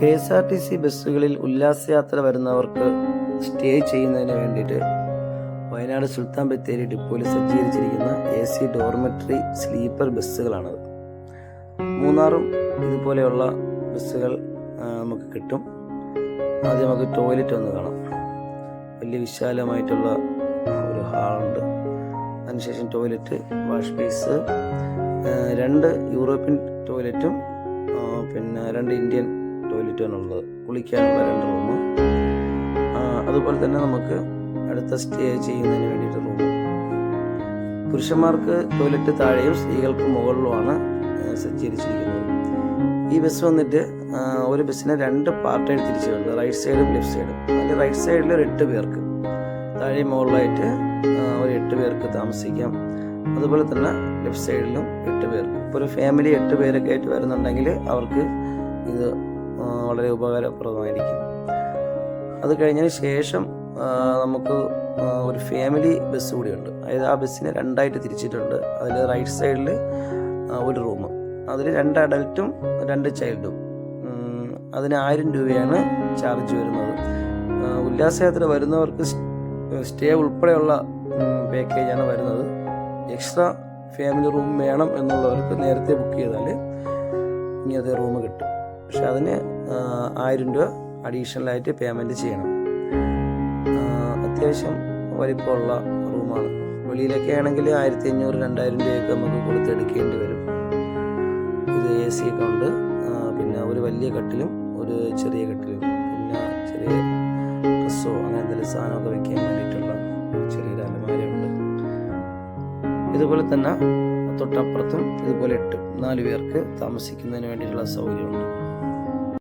K S R T C ബസ്സുകളിൽ ഉല്ലാസയാത്ര വരുന്നവർക്ക് സ്റ്റേ ചെയ്യുന്നതിന് വേണ്ടിയിട്ട് വയനാട് സുൽത്താൻ ബത്തേരി ഡിപ്പോയിൽ സജ്ജീകരിച്ചിരിക്കുന്ന എ സി ഡോർമെട്രി സ്ലീപ്പർ ബസ്സുകളാണത്. മൂന്നാറും ഇതുപോലെയുള്ള ബസ്സുകൾ നമുക്ക് കിട്ടും. ആദ്യം നമുക്ക് ടോയ്ലറ്റ് ഒന്ന് കാണാം. വലിയ വിശാലമായിട്ടുള്ള ഒരു ഹാളുണ്ട്. അതിനുശേഷം ടോയ്ലറ്റ് വാഷ് ബേസ് രണ്ട് യൂറോപ്യൻ ടോയ്ലറ്റും പിന്നെ രണ്ട് ഇന്ത്യൻ ടോയ്ലറ്റുമാണ് ഉള്ളത് കുളിക്കാനുള്ള രണ്ട് റൂം അതുപോലെ തന്നെ നമുക്ക് അടുത്ത സ്റ്റേ ചെയ്യുന്നതിന് വേണ്ടിയിട്ട് റൂം പുരുഷന്മാർക്ക് ടോയ്ലറ്റ് താഴെയും സ്ത്രീകൾക്ക് മുകളിലുമാണ് സജ്ജീകരിച്ചിരിക്കുന്നത്. ഈ ബസ് വന്നിട്ട് ഒരു ബസ്സിനെ രണ്ട് പാർട്ടായിട്ട് തിരിച്ചിട്ടുണ്ട്. റൈറ്റ് സൈഡും ലെഫ്റ്റ് സൈഡും. അതിൽ റൈറ്റ് സൈഡിൽ ഒരു എട്ട് പേർക്ക്. താഴെ മുകളിലായിട്ട് ഒരു എട്ട് പേർക്ക് താമസിക്കാം. അതുപോലെ തന്നെ ലെഫ്റ്റ് സൈഡിലും എട്ട് പേർക്ക്. ഇപ്പോൾ ഒരു ഫാമിലി എട്ട് പേരൊക്കെ ആയിട്ട് വരുന്നുണ്ടെങ്കിൽ അവർക്ക് ഇത് വളരെ ഉപകാരപ്രദമായിരിക്കും. അത് കഴിഞ്ഞതിന് ശേഷം നമുക്ക് ഒരു ഫാമിലി ബസ് കൂടിയുണ്ട്. അതായത് ആ ബസ്സിനെ രണ്ടായിട്ട് തിരിച്ചിട്ടുണ്ട്. അതിൽ റൈറ്റ് സൈഡിൽ ഒരു റൂം അതിൽ രണ്ട് അഡൽട്ടും രണ്ട് ചൈൽഡും അതിന് ആയിരം രൂപയാണ് ചാർജ് വരുന്നത്. ഉല്ലാസയാത്ര വരുന്നവർക്ക് സ്റ്റേ ഉൾപ്പെടെയുള്ള പാക്കേജാണ് വരുന്നത്. എക്സ്ട്രാ ഫാമിലി റൂം വേണം എന്നുള്ളവർക്ക് നേരത്തെ ബുക്ക് ചെയ്താൽ ഇങ്ങനത്തെ റൂം കിട്ടും. പക്ഷെ അതിന് ആയിരം രൂപ അഡീഷണലായിട്ട് പേയ്മെന്റ് ചെയ്യണം. അത്യാവശ്യം വലിപ്പമുള്ള റൂമാണ്. വെളിയിലൊക്കെ ആണെങ്കിൽ ആയിരത്തി അഞ്ഞൂറ് രണ്ടായിരം രൂപയൊക്കെ നമുക്ക് കൊടുത്തെടുക്കേണ്ടി വരും. ഇത് എ സി ഒക്കെ ഉണ്ട്. പിന്നെ ഒരു വലിയ കട്ടിലും ഒരു ചെറിയ കട്ടിലും. പിന്നെ ചെറിയ ഡ്രസ്സോ അങ്ങനെ എന്തെങ്കിലും സാധനമൊക്കെ വെക്കാൻ വേണ്ടിയിട്ടുള്ള ചെറിയൊരു അലമാരയുണ്ട് ഇതുപോലെ തന്നെ തൊട്ടപ്പുറത്തും ഇതുപോലെ എട്ട് നാല് പേർക്ക് താമസിക്കുന്നതിന് വേണ്ടിയിട്ടുള്ള സൗകര്യമുണ്ട്.